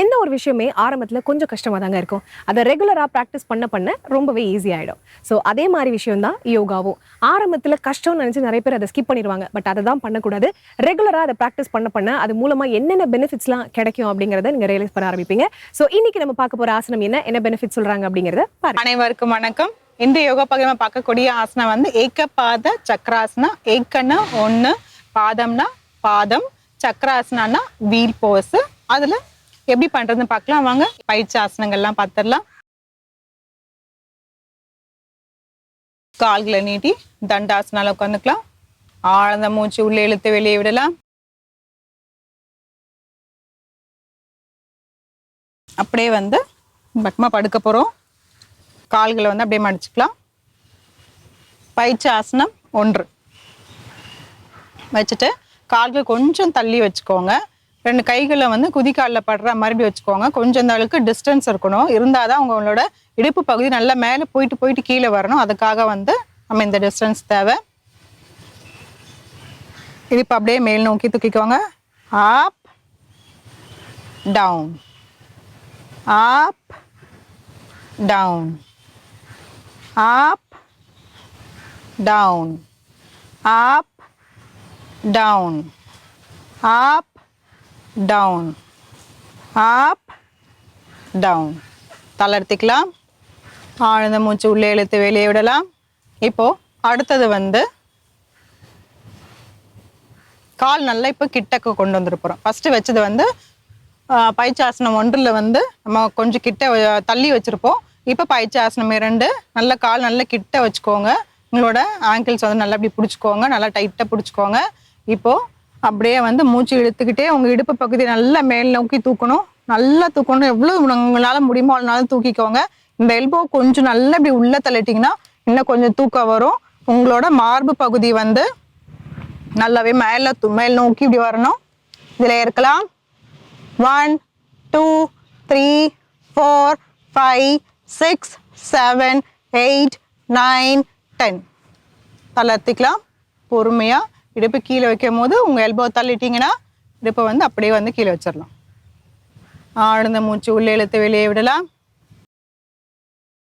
எந்த ஒரு விஷயமே ஆரம்பத்தில் கொஞ்சம் கஷ்டமாக தாங்க இருக்கும். அதை ரெகுலராக ப்ராக்டிஸ் பண்ண பண்ண ரொம்பவே ஈஸி ஆகிடும் ஸோ அதே மாதிரி விஷயம் தான் யோகாவும். ஆரம்பத்தில் கஷ்டம்னு நினச்சி நிறைய பேர் அதை ஸ்கிப் பண்ணிடுவாங்க. பட் அதை தான் பண்ணக்கூடாது. ரெகுலராக அதை ப்ராக்டிஸ் பண்ண பண்ண அது மூலமாக என்னென்ன பெனிஃபிட்ஸ்லாம் கிடைக்கும் அப்படிங்கிறத நீங்கள் ரியலைஸ் பண்ண ஆரம்பிப்பீங்க. ஸோ இன்னைக்கு நம்ம பார்க்க போகிற ஆசனம் என்ன? என்ன பெனிஃபிட் சொல்கிறாங்க அப்படிங்கிறத அனைவருக்கும் வணக்கம். இந்த யோகா பகிர்மா பார்க்கக்கூடிய ஆசனம் வந்து ஏக்கபாத சக்கராசனா ஏக்கன்னா ஒன்று பாதம்னா பாதம் சக்கராசனானா வீல் போஸ் அதுல எப்படி பண்றதுன்னு பார்க்கலாம். வாங்க. பயிற்சி ஆசனங்கள்லாம் பார்த்துடலாம் கால்களை நீட்டி தண்டாசனால உட்காந்துக்கலாம் ஆழ்ந்த மூச்சு உள்ளே இழுத்து வெளியே விடலாம். அப்படியே வந்து பக்கமாக படுக்க போகிறோம் கால்களை வந்து அப்படியே மடிச்சுக்கலாம். பயிற்சி ஆசனம் ஒன்று. வச்சுட்டு கால்கள் கொஞ்சம் தள்ளி வச்சுக்கோங்க. ரெண்டு கைகளை வந்து குதிக்காலில் படுற மாதிரி வச்சுக்கோங்க. கொஞ்சம் அந்த அளவுக்கு டிஸ்டன்ஸ் இருக்கணும். இருந்தால் தான் உங்களோட இடுப்பு பகுதி நல்லா மேலே போயிட்டு போயிட்டு கீழே வரணும். அதுக்காக வந்து நம்ம இந்த டிஸ்டன்ஸ் தேவை. இடுப்பு அப்படியே மேல் நோக்கி தூக்கிக்கோங்க. Up down up down up down up down up down up down தளர்த்திக்கலாம். ஆழ்ந்த மூச்சு உள்ளே இழுத்து வெளியே விடலாம். இப்போ அடுத்தது வந்து கால் நல்லா இப்போ கிட்டக்க கொண்டு வந்துருப்போம் ஃபஸ்ட்டு வச்சது வந்து பயிற்சாசனம் ஒன்றில் வந்து நம்ம கொஞ்சம் கிட்ட தள்ளி வச்சுருப்போம். இப்போ பயிற்சாசனம் இரண்டு நல்ல கால் நல்லா கிட்ட வச்சுக்கோங்க. உங்களோட ஆங்கிள்ஸ் வந்து நல்லா இப்படி பிடிச்சிக்கோங்க நல்லா டைட்டாக பிடிச்சிக்கோங்க. இப்போது அப்படியே வந்து மூச்சு இழுத்துக்கிட்டே உங்கள் இடுப்பு பகுதி நல்லா மேல் நோக்கி தூக்கணும். நல்லா தூக்கணும். எவ்வளோ உங்களால் முடியுமோ அவ்வளோனாலும் தூக்கிக்கோங்க. இந்த எல்போ கொஞ்சம் நல்லா இப்படி உள்ளே தள்ளிட்டிங்கன்னா இன்னும் கொஞ்சம் தூக்கம் வரும். உங்களோட மார்பு பகுதி வந்து நல்லாவே மேல மேல் நோக்கி இப்படி வரணும். இதில் இருக்கலாம். One two three four five six seven eight nine ten தளர்த்திக்கலாம் பொறுமையாக இடுப்பு கீழே வைக்கும் போது உங்கள் எல்போ தள்ளிட்டீங்கன்னா இடுப்பை வந்து அப்படியே வந்து கீழே வச்சிடலாம் ஆழ்ந்த மூச்சு உள்ளே இழுத்து வெளியே விடலாம்.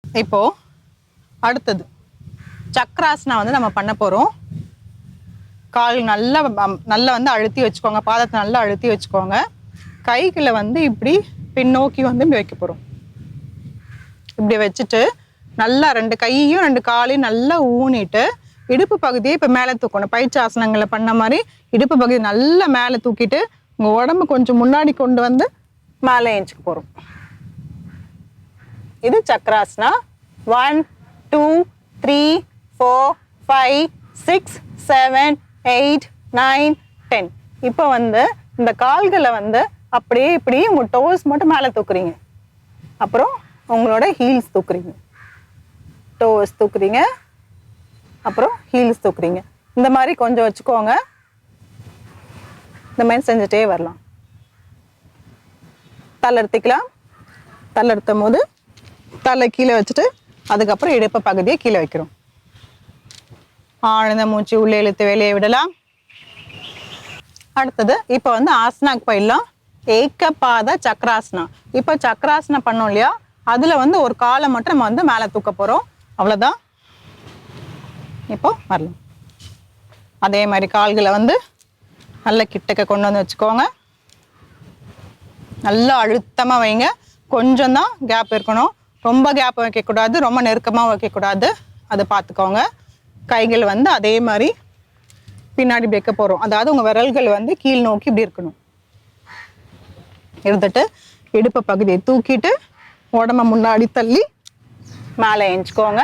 இப்போ அடுத்தது. சக்கராசனா வந்து நம்ம பண்ண போகிறோம் கால் நல்லா நல்லா வந்து அழுத்தி வச்சுக்கோங்க. பாதத்தை நல்லா அழுத்தி வச்சுக்கோங்க. கைகளை வந்து இப்படி பின்னோக்கி வந்து இப்படி வைக்க போகிறோம் இப்படி வச்சுட்டு நல்லா ரெண்டு கையையும் ரெண்டு காலையும் நல்லா ஊனிட்டு இடுப்பு பகுதியை இப்போ மேலே தூக்கணும். பயிற்சி ஆசனங்களை பண்ண மாதிரி இடுப்பு பகுதி நல்லா மேலே தூக்கிட்டு உங்கள் உடம்பு கொஞ்சம் முன்னாடி கொண்டு வந்து மேலே ஏஞ்சிக்க போகிறோம் இது Chakrasana? One two three four five six seven eight nine ten இப்போ வந்து இந்த கால்களை வந்து அப்படியே இப்படி உங்கள் டோஸ் மட்டும் மேலே தூக்குறீங்க. அப்புறம் உங்களோட ஹீல்ஸ் தூக்குறீங்க. டோஸ் தூக்குறீங்க. அப்புறம் ஹீல்ஸ் தூக்குறீங்க. இந்த மாதிரி கொஞ்சம் வச்சுக்கோங்க. இந்த மாதிரி செஞ்சுட்டே வரலாம். தளர்த்திக்கலாம் தளர்த்தும் போது தலை கீழே வச்சுட்டு அதுக்கப்புறம் இடுப்பு பகுதியை கீழே வைக்கிறோம். ஆழ்ந்த மூச்சு உள்ளே இழுத்து வெளியே விடலாம். அடுத்தது இப்போ வந்து ஆசனாக்கு போயிடலாம். ஏக்கப்பாத சக்கராசனா இப்போ சக்கராசனா பண்ணோம் இல்லையா? அதில் வந்து ஒரு காலை மட்டும் நம்ம வந்து மேலே தூக்க போகிறோம் அவ்வளோதான் இப்போ வரலாம். அதே மாதிரி கால்களை வந்து நல்ல கிட்டக்க கொண்டு வந்து வச்சுக்கோங்க. நல்லா அழுத்தமாக வைங்க. கொஞ்சம் தான் கேப் இருக்கணும். ரொம்ப கேப் வைக்கக்கூடாது ரொம்ப நெருக்கமாக வைக்கக்கூடாது. அதை பார்த்துக்கோங்க. கைகள் வந்து அதே மாதிரி பின்னாடி வைக்க போகிறோம் அதாவது உங்கள் விரல்கள் வந்து கீழ் நோக்கி இப்படி இருக்கணும். இருந்துட்டு இடுப்பு பகுதியை தூக்கிட்டு உடம்ப முன்னாடி தள்ளி மேலே ஏஞ்சிக்கோங்க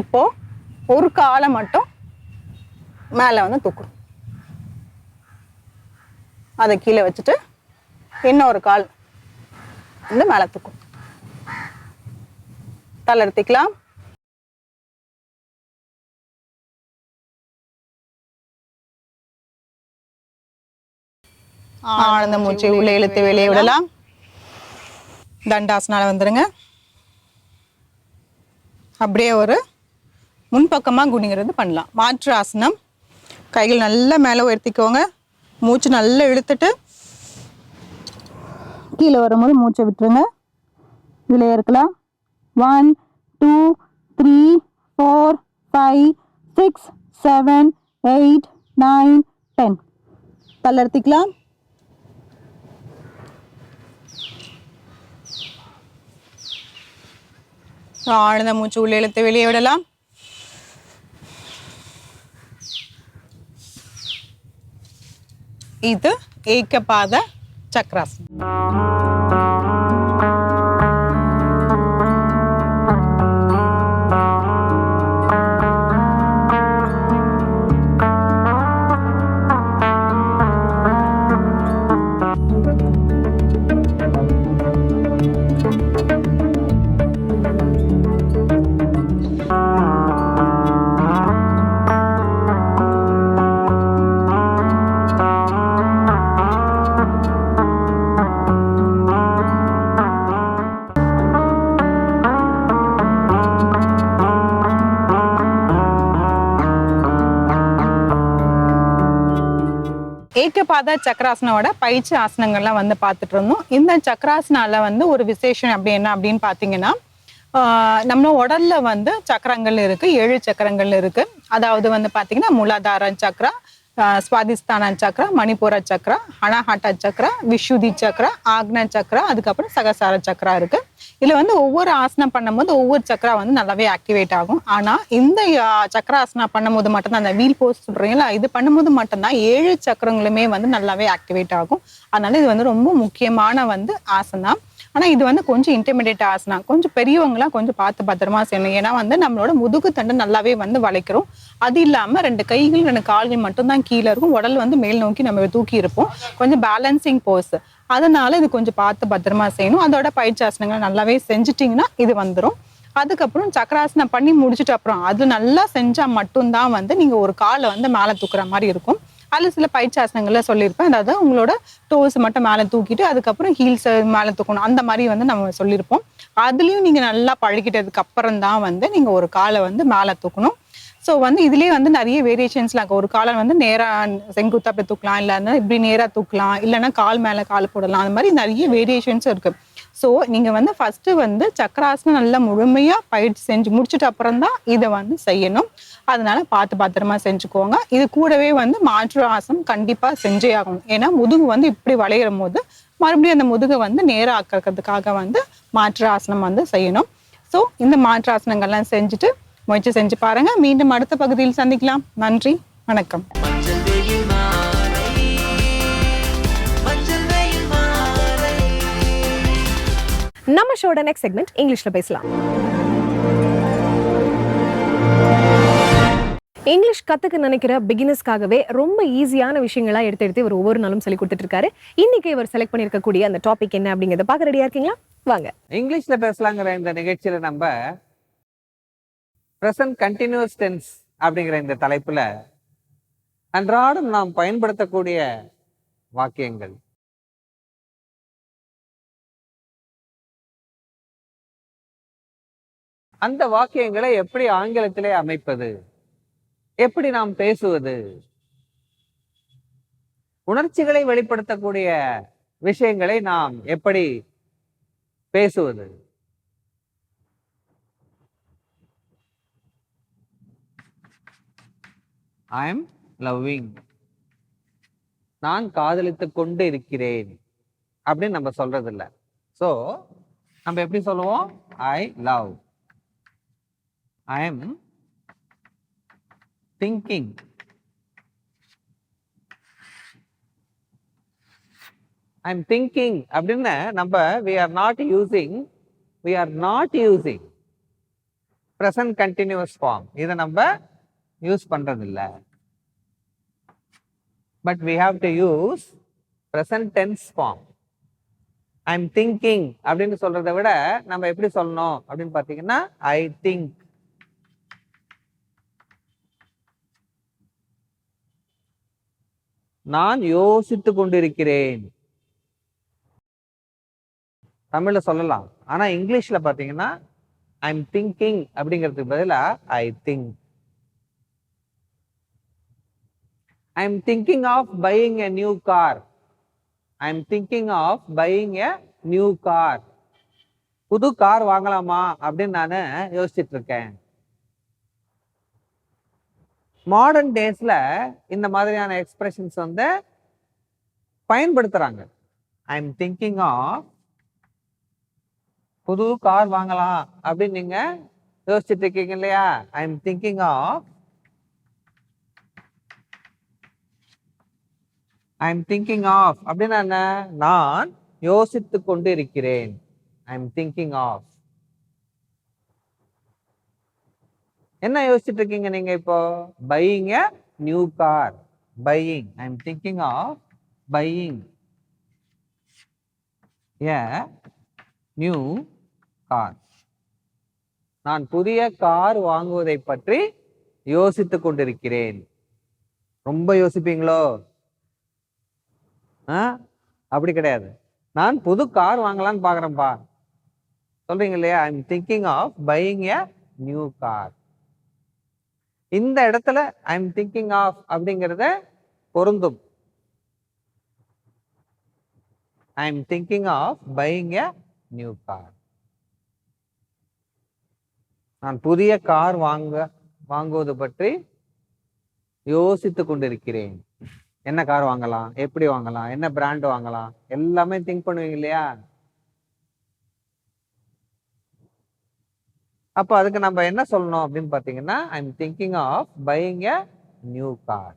இப்போது ஒரு காலை மட்டும் மேலே வந்து தூக்கணும் அதை கீழே வச்சுட்டு இன்னொரு கால் வந்து மேலே தூக்கும் தளர்த்திக்கலாம் ஆனந்த மூச்சை உள்ளே இழுத்து வெளியே விடலாம். தண்டாசனால வந்துருங்க. அப்படியே ஒரு முன்பக்கமாக குனிங்கிறது பண்ணலாம். மாற்று ஆசனம். கைகள் நல்லா மேலே உயர்த்திக்கோங்க. மூச்சு நல்லா இழுத்துட்டு கீழே வரும்போது மூச்சை விட்டுருங்க. இதில் இருக்கலாம் one two three four five six seven eight nine ten தள்ளர்த்திக்கலாம் ஆழ்ந்த மூச்சு உள்ளே இழுத்து வெளியே விடலாம். இது ஏக்கபாத சக்கராசனம் ஏக்கபாத சக்கராசனோட பயிற்சி ஆசனங்கள்லாம் வந்து பார்த்துட்டு இருந்தோம். இந்த சக்கராசனால வந்து ஒரு விசேஷம் அப்படி என்ன அப்படின்னு பார்த்தீங்கன்னா நம்ம உடல்ல வந்து சக்கரங்கள் இருக்கு ஏழு சக்கரங்கள் இருக்கு. அதாவது வந்து பார்த்தீங்கன்னா மூலாதார சக்கரா சுவாதிஸ்தான சக்கரா மணிப்பூர சக்கரா அனாஹாட்டா சக்கரா விஷுதி சக்கரா ஆக்ன சக்கரா அதுக்கப்புறம் சகசார சக்கரா இருக்கு. இதுல வந்து ஒவ்வொரு ஆசனம் பண்ணும்போது ஒவ்வொரு சக்கரா வந்து நல்லாவே ஆக்டிவேட் ஆகும். ஆனா இந்த ஆஹ், சக்கராசனா பண்ணும்போது மட்டும்தான் அந்த வீல் போஸ்ட் சொல்றீங்களா இது பண்ணும்போது மட்டும்தான் ஏழு சக்கரங்களுமே வந்து நல்லாவே ஆக்டிவேட் ஆகும். அதனால இது வந்து ரொம்ப முக்கியமான வந்து ஆசனம் ஆனா இது வந்து கொஞ்சம் இன்டிமிடேட் ஆசனா. கொஞ்சம் பெரியவங்களாம் கொஞ்சம் பார்த்து பத்திரமா செய்யணும். ஏன்னா வந்து நம்மளோட முதுகு தண்டு நல்லாவே வந்து வளைக்கிறோம் அது இல்லாமல் ரெண்டு கைகள் ரெண்டு கால்கள் மட்டும்தான் கீழே இருக்கும். உடல் வந்து மேல் நோக்கி நம்ம தூக்கி இருப்போம். கொஞ்சம் பேலன்சிங் போஸ் அதனால இது கொஞ்சம் பார்த்து பத்திரமா செய்யணும். அதோட பயிற்சாசனங்களை நல்லாவே செஞ்சுட்டிங்கன்னா இது வந்துடும் அதுக்கப்புறம் சக்கராசனம் பண்ணி முடிச்சுட்டு அப்புறம் அது நல்லா செஞ்சால் மட்டும்தான் வந்து நீங்கள் ஒரு காலை வந்து மேலே தூக்குற மாதிரி இருக்கும். அதில் சில பயிற்சாசனங்களில் சொல்லியிருப்பேன். அதாவது உங்களோட டோஸ் மட்டும் மேலே தூக்கிட்டு அதுக்கப்புறம் ஹீல்ஸ் மேலே தூக்கணும். அந்த மாதிரி வந்து நம்ம சொல்லியிருப்போம். அதுலேயும் நீங்கள் நல்லா பழகிட்டதுக்கு அப்புறம் தான் வந்து நீங்கள் ஒரு காலை வந்து மேலே தூக்கணும். ஸோ வந்து இதுலேயே வந்து நிறைய வேரியேஷன்ஸ்லாம் இருக்கும் ஒரு காலை வந்து நேராக செங்குத்தா அப்படி தூக்கலாம் இல்லைன்னா இப்படி நேராக தூக்கலாம் இல்லைன்னா கால் மேலே கால் போடலாம். அந்த மாதிரி நிறைய வேரியேஷன்ஸ் இருக்குது ஸோ நீங்கள் வந்து ஃபஸ்ட்டு வந்து சக்கராசனம் நல்லா முழுமையாக பயிற்சி செஞ்சு முடிச்சுட்டு அப்புறம் தான் இதை வந்து செய்யணும். அதனால பார்த்து பத்திரமா செஞ்சுக்கோங்க. இது கூடவே வந்து மாற்று ஆசனம் கண்டிப்பாக செஞ்சே ஆகணும். ஏன்னா முதுகு வந்து இப்படி வளையிற போது மறுபடியும் அந்த முதுகை வந்து நேராக ஆக்கிறதுக்காக வந்து மாற்று ஆசனம் வந்து செய்யணும். ஸோ இந்த மாற்று ஆசனங்கள்லாம் செஞ்சுட்டு முயற்சி செஞ்சு பாருங்க. மீண்டும் அடுத்த பகுதியில் சந்திக்கலாம். நன்றி. வணக்கம். நம்ம ஷோட நெக்ஸ்ட் செக்மெண்ட் இங்கிலீஷ்ல பேசலாம். இங்கிலீஷ் கத்துக்க நினைக்கிற பிகினர்ஸ்க்காகவே ரொம்ப ஈஸியான விஷயங்களா எடுத்து எடுத்து இவர் ஒவ்வொரு நாளும் சொல்லி கொடுத்துட்டு இருக்காரு இன்னைக்கு இவர் செலக்ட் பண்ணிருக்கக்கூடிய அந்த டாபிக் என்ன அப்படிங்கறத பார்க்க ரெடியா இருக்கீங்களா? வாங்க. இங்கிலீஷ்ல பேசலாங்கிற இந்த நிகழ்ச்சியில நம்ம ப்ரெசன்ட் கண்டினியூஸ் டென்ஸ் அப்படிங்கிற இந்த தலைப்புல அன்றாடம் நாம் பயன்படுத்தக்கூடிய வாக்கியங்கள். அந்த வாக்கியங்களை எப்படி ஆங்கிலத்திலே அமைப்பது? எப்படி நாம் பேசுவது? உணர்ச்சிகளை வெளிப்படுத்தக்கூடிய விஷயங்களை நாம் எப்படி பேசுவது? ஐ எம் லவ்விங் நான் காதலித்து கொண்டு இருக்கிறேன் அப்படின்னு நம்ம சொல்றது இல்ல சோ நம்ம எப்படி சொல்லுவோம்? I love I am thinking I am thinking அப்படின்னு நம்ம we are not using we are not using present continuous form இதை நம்ம யூஸ் பண்ணுறதில்ல but we have to use present tense form I am thinking அப்படின்னு சொல்றதை விட நம்ம எப்படி சொல்லணும் அப்படின்னு பார்த்தீங்கன்னா ஐ திங்க் நான் யோசித்து கொண்டிருக்கிறேன். தமிழில் சொல்லலாம். ஆனால் இங்கிலீஷ்ல பாத்தீங்கன்னா ஐ எம் திங்கிங் அப்படிங்கிறதுக்கு பதிலா I think I am thinking of buying a new car I am thinking of buying a new car புது கார் வாங்கலாமா அப்படின்னு நான் யோசிச்சுட்டு இருக்கேன் மாடர்ன் டேஸ்ல இந்த மாதிரியான எக்ஸ்பிரஷன்ஸ் வந்து பயன்படுத்துறாங்க. ஐ எம் திங்கிங் ஆஃப் புது கார் வாங்கலாம் அப்படின்னு நீங்க யோசிச்சுட்டு இருக்கீங்க இல்லையா? I am thinking of I am thinking of அப்படின்னா என்ன? நான் யோசித்து கொண்டு இருக்கிறேன் ஐ எம் திங்கிங் ஆஃப் என்ன யோசிச்சுட்டு இருக்கீங்க நீங்க இப்போ? Buying a new car buying I am thinking of buying a new car நான் புதிய கார் வாங்குவதை பற்றி யோசித்து கொண்டிருக்கிறேன் ரொம்ப யோசிப்பீங்களோ? அப்படி கிடையாது. நான் புது கார் வாங்கலாம்னு பார்க்குறேன்ப்பா சொல்றீங்க இல்லையா? I am thinking of buying a new car இந்த இடத்துல ஐ எம் திங்கிங் ஆஃப் அப்படிங்கிறத பொருந்தும். I am thinking of buying a new car நான் புதிய கார் வாங்க வாங்குவது பற்றி யோசித்து கொண்டிருக்கிறேன். என்ன கார் வாங்கலாம் எப்படி வாங்கலாம் என்ன பிராண்ட் வாங்கலாம் எல்லாமே திங்க் பண்ணுவீங்க இல்லையா? அப்போ அதுக்கு நம்ம என்ன சொல்லணும் அப்படின்னு பார்த்தீங்கன்னா I am thinking of buying a new car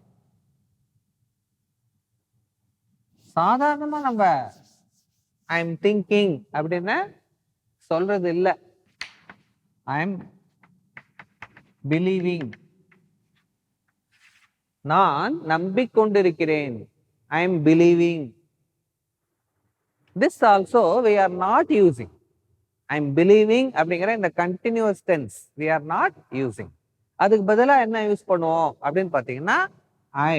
சாதாரணமா நம்ம ஐ எம் திங்கிங் அப்படின்னு சொல்றது இல்லை. ஐ எம் பிலீவிங் நான் நம்பிக்கொண்டிருக்கிறேன். I am believing this also we are not using I am believing அப்படிங்கிற இந்த continuous tense we are not using அதுக்கு பதிலாக என்ன யூஸ் பண்ணுவோம்? அப்படின்னு பார்த்தீங்கன்னா ஐ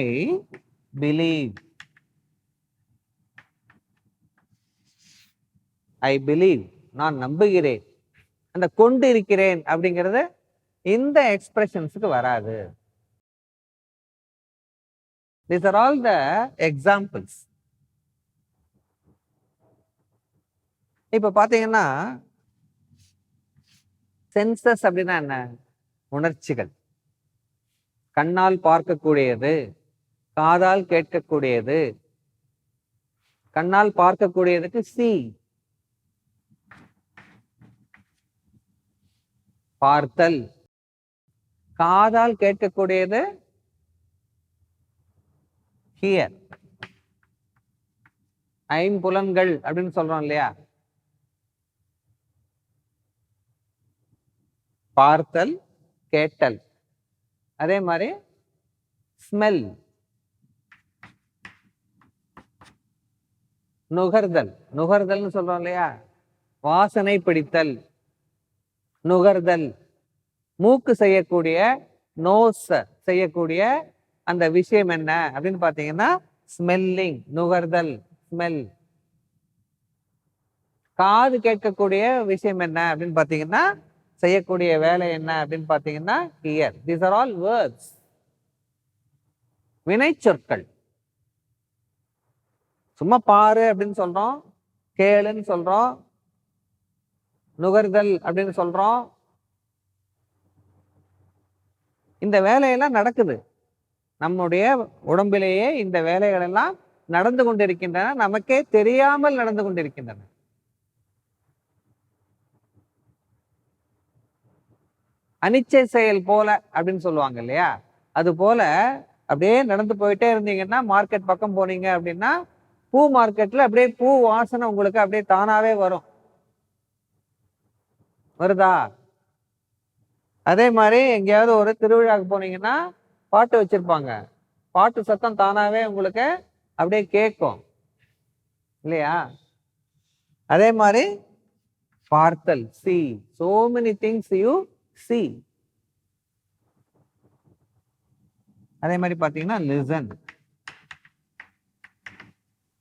பிலீவ் ஐ பிலீவ் நான் நம்புகிறேன். அந்த கொண்டு இருக்கிறேன் அப்படிங்கிறது இந்த எக்ஸ்பிரஷன்ஸுக்கு வராது. These are all the examples. இப்ப பாத்தீங்கன்னா சென்சஸ் அப்படின்னா என்ன? உணர்ச்சிகள். கண்ணால் பார்க்கக்கூடியது காதால் கேட்கக்கூடியது. கண்ணால் பார்க்கக்கூடியதுக்கு சி பார்த்தல். காதால் கேட்கக்கூடியது ஹியர் ஐம்புலன்கள் அப்படின்னு சொல்றோம் இல்லையா? பார்த்தல் கேட்டல். அதே மாதிரி ஸ்மெல் நுகர்தல். நுகர்தல்னு சொல்றோம் இல்லையா? வாசனை பிடித்தல். நுகர்தல். மூக்கு செய்யக்கூடிய நோஸ் செய்யக்கூடிய அந்த விஷயம் என்ன? அப்படின்னு பார்த்தீங்கன்னா ஸ்மெல்லிங் நுகர்தல் ஸ்மெல் காது கேட்கக்கூடிய விஷயம் என்ன அப்படின்னு பார்த்தீங்கன்னா செய்யக்கூடிய வேலை என்ன அப்படின்னு பார்த்தீங்கன்னா here this are all words வினை சொற்கள் சும்மா பாரு அப்படின்னு சொல்றோம் கேளுன்னு சொல்றோம் நுகர்தல் அப்படின்னு சொல்றோம். இந்த வேலையெல்லாம் நடக்குது. நம்முடைய உடம்பிலேயே இந்த வேலைகள் எல்லாம் நடந்து கொண்டிருக்கின்றன. நமக்கே தெரியாமல் நடந்து கொண்டிருக்கின்றன. அனிச்சை செயல் போல அப்படின்னு சொல்லுவாங்க இல்லையா? அது போல அப்படியே நடந்து போயிட்டே இருந்தீங்கன்னா மார்க்கெட் பக்கம் போனீங்க அப்படின்னா பூ மார்க்கெட்ல அப்படியே பூ வாசனை உங்களுக்கு அப்படியே தானாவே வரும். வருதா? அதே மாதிரி எங்கேயாவது ஒரு திருவிழாக்கு போனீங்கன்னா பாட்டு வச்சிருப்பாங்க. பாட்டு சத்தம் தானாவே உங்களுக்கு அப்படியே கேட்கும். இல்லையா? அதே மாதிரி பார்த்தல் see so many things you see அதே மாதிரி பார்த்தீங்கன்னா லிசன்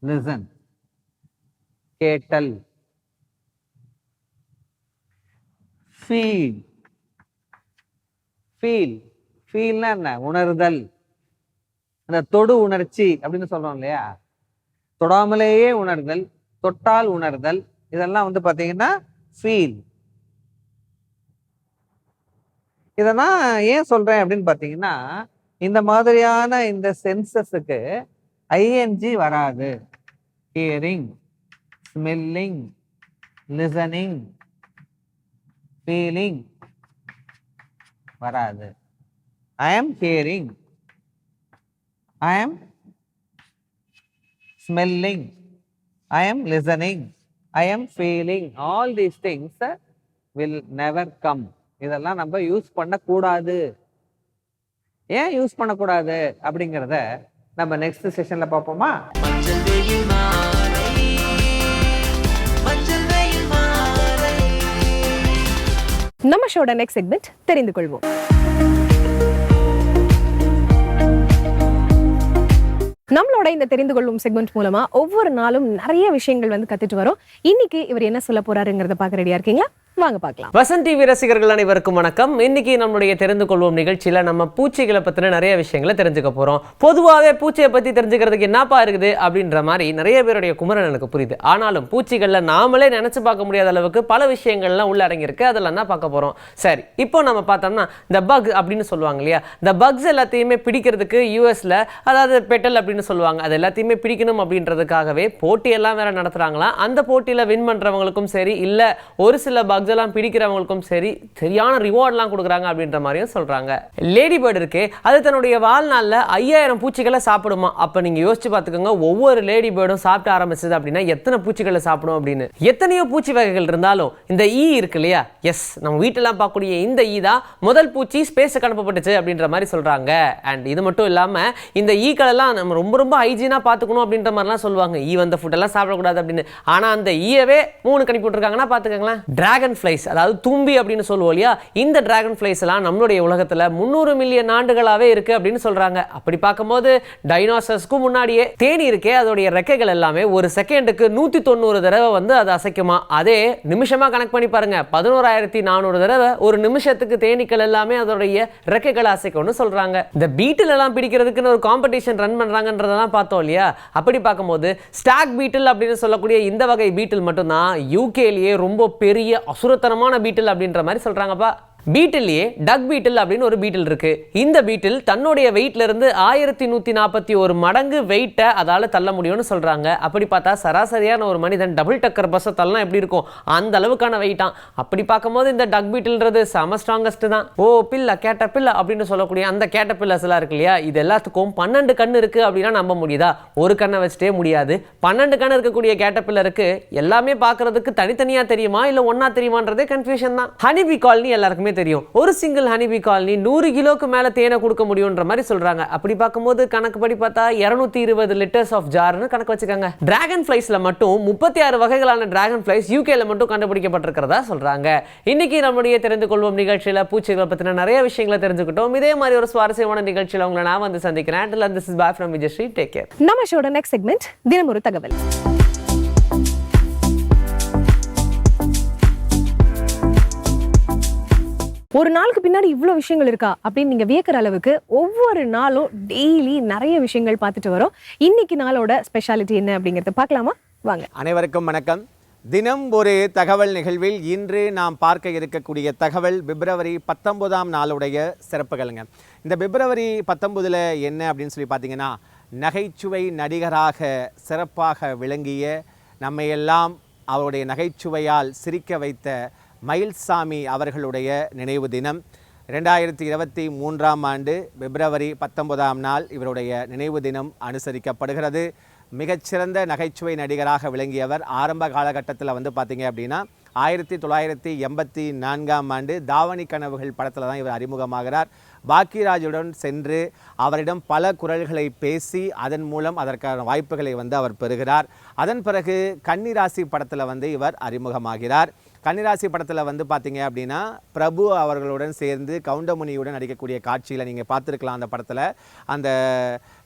லிசன் கேட்டல். ஃபீல் ஃபீல் ஃபீல்னா என்ன? உணர்தல். அந்த தொடு உணர்ச்சி அப்படின்னு சொல்றோம் இல்லையா? தொடாமலேயே உணர்தல் தொட்டால் உணர்தல். இதெல்லாம் வந்து பாத்தீங்கன்னா ஃபீல் இதெல்லாம் ஏன் சொல்றேன் அப்படின்னு பாத்தீங்கன்னா இந்த மாதிரியான இந்த சென்சஸுக்கு ஐஎன்ஜி வராது. ஹியரிங் ஸ்மெல்லிங் லிசனிங் ஃபீலிங் வராது. I am hearing I am smelling I am listening. I am feeling all these things will never come இதெல்லாம் நம்ம யூஸ் பண்ணக்கூடாது. ஏன் யூஸ் பண்ணக்கூடாது? அப்படிங்கிறத நம்ம நெக்ஸ்ட் செஷன்ல பார்ப்போமா? நம்ம ஷோட நெக்ஸ்ட் செக்மெண்ட் தெரிந்து கொள்வோம். நம்மளோட இந்த தெரிந்து கொள்ளும் செக்மெண்ட் மூலமா ஒவ்வொரு நாளும் நிறைய விஷயங்கள் வந்து கத்துட்டு வரோம். இன்னைக்கு இவர் என்ன சொல்ல போறாருங்கிறத பார்க்க ரெடியா இருக்கீங்களா? வாங்க பார்க்கலாம். வசந்த் டிவி ரசிகர்கள் அனைவருக்கும் வணக்கம். இன்னைக்கு நம்மளுடைய தெரிந்து கொள்வோம் நிகழ்ச்சியில் நம்ம பூச்சிகளை பற்றின நிறைய விஷயங்களை தெரிஞ்சுக்க போகிறோம் பொதுவாகவே பூச்சியை பற்றி தெரிஞ்சுக்கிறதுக்கு என்னப்பா இருக்குது அப்படின்ற மாதிரி நிறைய பேருடைய குமரன் எனக்கு புரியுது. ஆனாலும் பூச்சிகளில் நாமளே நினச்சி பார்க்க முடியாத அளவுக்கு பல விஷயங்கள்லாம் உள்ள அடங்கியிருக்கு. அதெல்லாம் தான் பார்க்க போகிறோம் சரி இப்போ நம்ம பார்த்தோம்னா இந்த பக் அப்படின்னு சொல்லுவாங்க இல்லையா? இந்த பக்ஸ் எல்லாத்தையுமே பிடிக்கிறதுக்கு யூஎஸில் அதாவது பெட்டல் அப்படின்னு சொல்லுவாங்க. அது எல்லாத்தையுமே பிடிக்கணும் அப்படின்றதுக்காகவே போட்டியெல்லாம் வேற நடத்துகிறாங்களாம் அந்த போட்டியில் வின் பண்ணுறவங்களுக்கும் சரி இல்லை ஒரு சில பக்ஸ் எல்லாம் பிடிக்கிறவங்களுக்கும் சரி சரியான ரிவார்ட்லாம் கொடுக்குறாங்க அப்படின்ற மாதிரியும் சொல்கிறாங்க லேடி பேர்டு இருக்கு அது தன்னுடைய வாழ்நாளில் ஐயாயிரம் பூச்சிகளை சாப்பிடுமா? அப்ப நீங்க யோசிச்சு பார்த்துக்கோங்க ஒவ்வொரு லேடி பேர்டும் சாப்பிட்டு ஆரம்பிச்சது அப்படின்னா எத்தனை பூச்சிகளை சாப்பிடும் அப்படின்னு. எத்தனையோ பூச்சி வகைகள் இருந்தாலும் இந்த ஈ இருக்கு இல்லையா? எஸ் நம்ம வீட்டெல்லாம் பார்க்கக்கூடிய இந்த ஈ தான் முதல் பூச்சி ஸ்பேஸுக்கு அனுப்பப்பட்டுச்சு அப்படின்ற மாதிரி சொல்றாங்க. அண்ட் இது மட்டும் இல்லாம இந்த ஈக்களெல்லாம் நம்ம ரொம்ப ரொம்ப ஹைஜீனா பார்த்துக்கணும் அப்படின்ற மாதிரிலாம் சொல்லுவாங்க. ஈ வந்த ஃபுட் எல்லாம் சாப்பிடக்கூடாது அப்படின்னு. ஆனா அந்த ஈயவே மூணு கணிப்பு விட்டுருக்காங்கன்னா பார்த்துக்கங்களேன். டிராகன் ஃப்ளைஸ் அதாவது தும்பி அப்படின்னு சொல்லுவோம் இல்லையா? இந்த டிராகன் ஃப்ளைஸ் எல்லாம் நம்மளுடைய உலகத்தில் முந்நூறு மில்லியன் ஆண்டுகளாகவே இருக்கு அப்படின்னு சொல்கிறாங்க அப்படி பார்க்கும்போது டைனோசர்ஸ்க்கு முன்னாடியே தேனி இருக்கே அதோடைய ரெக்கைகள் எல்லாமே ஒரு செகண்டுக்கு நூற்றி தொண்ணூறு தடவை வந்து அது அசைக்குமா? அதே நிமிஷமாக கணக்கு பண்ணி பாருங்க. பதினோராயிரத்தி நானூறு தடவை ஒரு நிமிஷத்துக்கு தேனீக்கள் எல்லாமே அதோடைய ரெக்கைகளை அசைக்கும்னு சொல்கிறாங்க இந்த பீட்டில் எல்லாம் பிடிக்கிறதுக்குன்னு ஒரு காம்படிஷன் ரன் பண்ணுறாங்கன்றதெல்லாம் பார்த்தோம் இல்லையா? அப்படி பார்க்கும்போது ஸ்டாக் பீட்டில் அப்படின்னு சொல்லக்கூடிய இந்த வகை பீட்டில் மட்டும்தான் யூகேலேயே ரொம்ப பெரிய அசுரத்தனமான பீட்டில் அப்படின்ற மாதிரி சொல்றாங்கப்பா. பீட்டிலேயே டக் பீட்டில் அப்படின்னு ஒரு பீட்டில் இருக்கு. இந்த பீட்டில் தன்னுடைய வெயிட்ல இருந்து ஆயிரத்தி நூத்தி நாற்பத்தி ஒரு மடங்கு வெயிட்டை அதால தள்ள முடியும்னு சொல்றாங்க. அப்படி பார்த்தா சராசரியான ஒரு மனிதன் டபுள் டக்கர் பஸ்ஸை தள்ளலாம் எப்படி இருக்கும்? அந்த அளவுக்கான வெயிட்டான் அப்படி பார்க்கும்போது இந்த டக் பீட்டில்ன்றது செம ஸ்ட்ராங்கஸ்ட் தான். ஓ பில்ல கேட்ட பில்ல அப்படின்னு சொல்லக்கூடிய அந்த கேட்ட பில்லஸ் எல்லாம் இருக்கு இல்லையா? இது எல்லாத்துக்கும் பன்னெண்டு கண் இருக்கு அப்படின்னா நம்ப முடியுதா? ஒரு கண்ணை வச்சுட்டே முடியாது. பன்னெண்டு கண் இருக்கக்கூடிய கேட்ட பில்லருக்கு எல்லாமே பார்க்கறதுக்கு தனித்தனியா தெரியுமா? இல்லை ஒன்னா தெரியுமான்றதே கன்ஃபியூஷன் தான். ஹனிபி காலனி எல்லாருக்குமே தெரியும். ஒரு சிங்கிள் ஹனிபி காலனி நூறு கிலோக்கு மேல தேனை கொடுக்க முடியும்ன்ற மாதிரி சொல்றாங்க. அப்படி பார்க்கும்போது படி பார்த்தா இருநூத்தி இருபது லிட்டர்ஸ் ஆஃப் ஜார்னு கணக்கு வச்சுக்கோங்க. டிராகன் ஃபிளைஸ்ல மட்டும் முப்பத்தி ஆறு வகைகளான டிராகன் ஃபிளைஸ் யூகேல மட்டும் கண்டுபிடிக்கப்பட்டிருக்கிறதா சொல்றாங்க. இன்னைக்கு நம்முடைய தெரிந்து கொள்வோம் நிகழ்ச்சியில பூச்சிகளை பத்தின நிறைய விஷயங்களை தெரிஞ்சுக்கிட்டோம். இதே மாதிரி ஒரு சுவாரஸ்யமான நிகழ்ச்சியில உங்களை நான் வந்து சந்திக்கிறேன். நம்ம ஷோட நெக்ஸ்ட் செக்மெண்ட் தினமொரு தகவல். ஒரு நாளுக்கு பின்னாடி இவ்வளோ விஷயங்கள் இருக்கா அப்படின்னு நீங்கள் வியக்கிற அளவுக்கு ஒவ்வொரு நாளும் டெய்லி நிறைய விஷயங்கள் பார்த்துட்டு வரோம். இன்னைக்கு நாளோட ஸ்பெஷாலிட்டி என்ன அப்படிங்கிறத பார்க்கலாமா? வாங்க. அனைவருக்கும் வணக்கம். தினம் ஒரு தகவல் நிகழ்வில் இன்று நாம் பார்க்க இருக்கக்கூடிய தகவல் பிப்ரவரி பத்தொன்பதாம் நாளுடைய சிறப்புகளுங்க. இந்த பிப்ரவரி பத்தொன்பதில் என்ன அப்படின்னு சொல்லி பார்த்தீங்கன்னா நகைச்சுவை நடிகராக சிறப்பாக விளங்கிய நம்மையெல்லாம் அவருடைய நகைச்சுவையால் சிரிக்க வைத்த மயில்சாமி அவர்களுடைய நினைவு தினம். ரெண்டாயிரத்தி இருபத்தி மூன்றாம் ஆண்டு பிப்ரவரி பத்தொன்பதாம் நாள் இவருடைய நினைவு தினம் அனுசரிக்கப்படுகிறது. மிகச்சிறந்த நகைச்சுவை நடிகராக விளங்கியவர் ஆரம்ப காலகட்டத்தில் வந்து பார்த்திங்க அப்படின்னா ஆயிரத்தி தொள்ளாயிரத்தி எண்பத்தி நான்காம் ஆண்டு தாவணி கனவுகள் படத்தில் தான் இவர் அறிமுகமாகிறார். பாக்கியராஜுடன் சென்று அவரிடம் பல குரல்களை பேசி அதன் மூலம் அதற்கான வாய்ப்புகளை வந்து அவர் பெறுகிறார். அதன் பிறகு கன்னிராசி படத்தில் வந்து இவர் அறிமுகமாகிறார். கன்னிராசி படத்தில் வந்து பார்த்தீங்க அப்படின்னா பிரபு அவர்களுடன் சேர்ந்து கவுண்டமணியுடன் நடிக்கக்கூடிய காட்சியில் நீங்கள் பார்த்துருக்கலாம் அந்த படத்தில். அந்த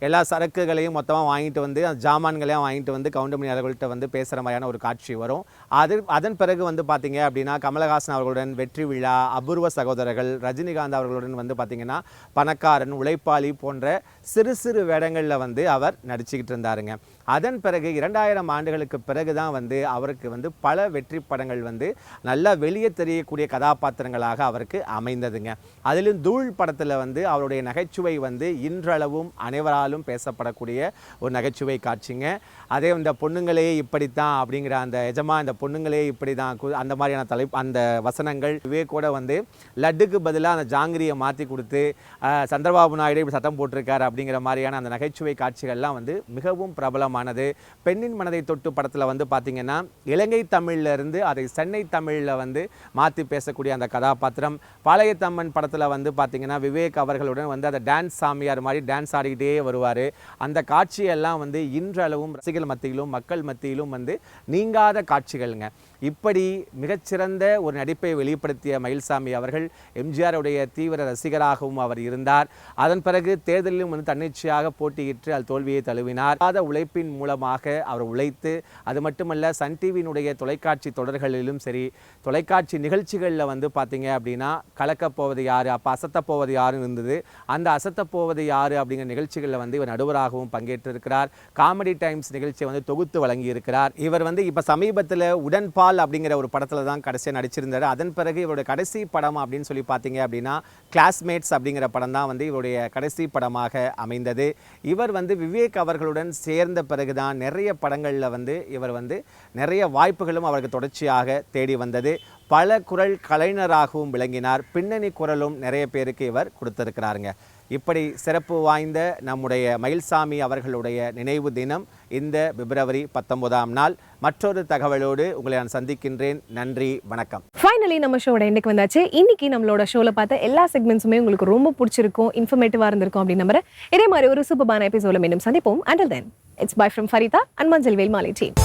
எல்லா சரக்குகளையும் மொத்தமாக வாங்கிட்டு வந்து அந்த ஜாமான்களையும் வாங்கிட்டு வந்து கவுண்டமணி அவர்கள்ட்ட வந்து பேசுகிற மாதிரியான ஒரு காட்சி வரும். அது அதன் பிறகு வந்து பார்த்தீங்க அப்படின்னா கமலஹாசன் அவர்களுடன் வெற்றி விழா அபூர்வ சகோதரர்கள் ரஜினிகாந்த் அவர்களுடன் வந்து பார்த்தீங்கன்னா பணக்காரன் உழைப்பாளி போன்ற சிறு சிறு வேடங்களில் வந்து அவர் நடிச்சுக்கிட்டு இருந்தாருங்க. அதன் பிறகு இரண்டாயிரம் ஆண்டுகளுக்கு பிறகு தான் வந்து அவருக்கு வந்து பல வெற்றி படங்கள் வந்து நல்லா வெளியே தெரியக்கூடிய கதாபாத்திரங்களாக அவருக்கு அமைந்ததுங்க. அதிலும் தூள் படத்தில் வந்து அவருடைய நகைச்சுவை வந்து இன்றளவும் அனைவராலும் பேசப்படக்கூடிய ஒரு நகைச்சுவை காட்சிங்க. அதே இந்த பொண்ணுங்களே இப்படித்தான் அப்படிங்கிற அந்த எஜமா இந்த பொண்ணுங்களே இப்படி தான் அந்த மாதிரியான தலை அந்த வசனங்கள் இவே கூட வந்து லட்டுக்கு பதிலாக அந்த ஜாங்கிரியை மாற்றி கொடுத்து சந்திரபாபு நாயுடு இப்படி சத்தம் போட்டிருக்காரு அப்படிங்கிற மாதிரியான அந்த நகைச்சுவை காட்சிகள்லாம் வந்து மிகவும் பிரபலமானது. பெண்ணின் மனதை தொட்டு படத்தில் வந்து பார்த்தீங்கன்னா இலங்கை தமிழ்ல இருந்து அதை சென்னை தமிழில் வந்து மாற்றி பேசக்கூடிய அந்த கதாபாத்திரம். பாளையத்தம்மன் படத்தில் வந்து பார்த்தீங்கன்னா விவேக் அவர்களுடன் வந்து அந்த டான்ஸ் சாமியார் மாதிரி டான்ஸ் ஆடிக்கிட்டே வரும் வருவார். அந்த காட்சியெல்லாம் வந்து இன்றளவும் ரசிகர்கள் மத்தியிலும் மக்கள் மத்தியிலும் வந்து நீங்காத காட்சிகள்ங்க. இப்படி மிகச்சிறந்த ஒரு நடிப்பை வெளிப்படுத்திய மயில்சாமி அவர்கள் எம்ஜிஆருடைய தீவிர ரசிகராகவும் அவர் இருந்தார். அதன் பிறகு தேர்தலிலும் வந்து தன்னிச்சையாக போட்டியிட்டு அது தோல்வியை தழுவினார். அத உழைப்பின் மூலமாக அவர் உழைத்து அது மட்டுமல்ல சன் டிவியினுடைய தொலைக்காட்சி தொடர்களிலும் சரி தொலைக்காட்சி நிகழ்ச்சிகளில் வந்து பார்த்தீங்க அப்படின்னா கலக்கப்போவது யார் அப்போ அசத்தப் போவது யாருன்னு இருந்தது. அந்த அசத்தப்போவது யார் யாரு அப்படிங்கிற நிகழ்ச்சிகளில் வந்து இவர் நடுவராகவும் பங்கேற்றிருக்கிறார். காமெடி டைம்ஸ் நிகழ்ச்சியை வந்து தொகுத்து வழங்கியிருக்கிறார். இவர் வந்து இப்போ சமீபத்தில் உடன்பா உடன்பால் அப்படிங்கிற ஒரு படத்தில் தான் கடைசியாக நடிச்சிருந்தார். அதன் பிறகு இவருடைய கடைசி படம் அப்படின்னு சொல்லி பார்த்தீங்க அப்படின்னா கிளாஸ்மேட்ஸ் அப்படிங்கிற படம் தான் வந்து இவருடைய கடைசி படமாக அமைந்தது. இவர் வந்து விவேக் அவர்களுடன் சேர்ந்த பிறகு தான் நிறைய படங்களில் வந்து இவர் வந்து நிறைய வாய்ப்புகளும் அவருக்கு தொடர்ச்சியாக தேடி வந்தது. பல குரல் கலைஞராகவும் விளங்கினார். பின்னணி குரலும் நிறைய பேருக்கு இவர் கொடுத்திருக்கிறாருங்க. இப்படி சிறப்பு வாய்ந்த நம்முடைய மயில்சாமி அவர்களுடைய நினைவு தினம் இந்த பிப்ரவரி பத்தொன்பதாம் நாள். மற்றொரு தகவலோடு உங்களை நான் சந்திக்கின்றேன். நன்றி வணக்கம். ஃபைனலி நம்ம ஷோட இன்னைக்கு வந்தாச்சு. இன்னைக்கு நம்மளோட ஷோவில் பார்த்த எல்லா செக்மெண்ட்ஸுமே உங்களுக்கு ரொம்ப பிடிச்சிருக்கும் இன்ஃபர்மேட்டிவாக இருந்திருக்கும் அப்படின்னு நம்புறேன். இதே மாதிரி ஒரு சூப்பரான எபிசோட மீண்டும் சந்திப்போம். Until then it's bye from Farida and மஞ்சள் வேல்மாலை டீம்